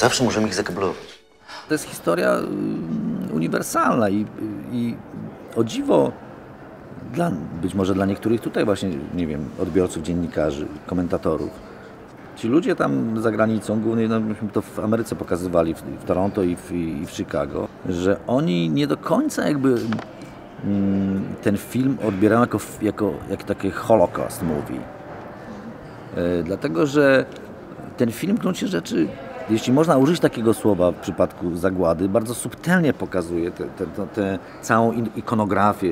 Zawsze możemy ich zakablować. To jest historia y, uniwersalna i, i o dziwo, dla, być może dla niektórych tutaj właśnie, nie wiem, odbiorców, dziennikarzy, komentatorów, ci ludzie tam za granicą, głównie no, myśmy to w Ameryce pokazywali, w, w Toronto i w, i w Chicago, że oni nie do końca jakby mm, ten film odbierają jako, jako, jak taki holocaust movie. E, dlatego, że ten film w gruncie rzeczy, jeśli można użyć takiego słowa w przypadku zagłady, bardzo subtelnie pokazuje tę całą ikonografię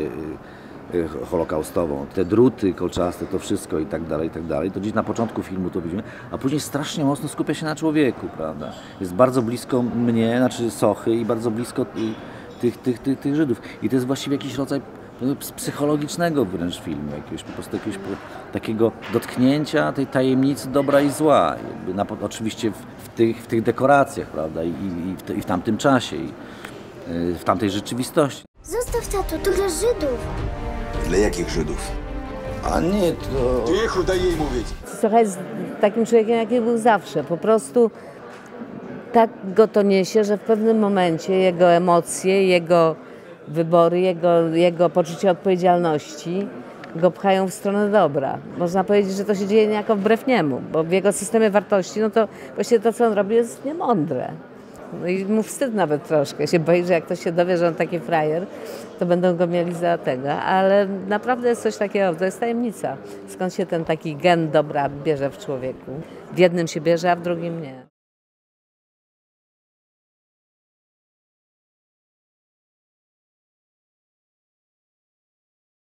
y, y, holokaustową, te druty kolczaste, to wszystko i tak dalej, i tak dalej. To gdzieś na początku filmu to widzimy, a później strasznie mocno skupia się na człowieku, prawda? Jest bardzo blisko mnie, znaczy Sochy i bardzo blisko y, tych, tych, tych, tych Żydów. I to jest właściwie jakiś rodzaj no, ps- psychologicznego wręcz filmu, jakiegoś po prostu jakiegoś po- takiego dotknięcia tej tajemnicy dobra i zła. Jakby na, oczywiście w, w, tych, w tych dekoracjach, prawda, i, i, w, i w tamtym czasie, i y, w tamtej rzeczywistości. Zostaw tato, to dla Żydów. Dla jakich Żydów? A nie, to... Cicho, daj jej mówić. Trochę jest takim człowiekiem, jaki był zawsze. Po prostu tak go to niesie, że w pewnym momencie jego emocje, jego wybory, jego, jego poczucie odpowiedzialności go pchają w stronę dobra. Można powiedzieć, że to się dzieje niejako wbrew niemu, bo w jego systemie wartości, no to właściwie to, co on robi, jest niemądre. No i mu wstyd nawet troszkę. Się boi, że jak ktoś się dowie, że on taki frajer, to będą go mieli za tego. Ale naprawdę jest coś takiego, to jest tajemnica. Skąd się ten taki gen dobra bierze w człowieku. W jednym się bierze, a w drugim nie.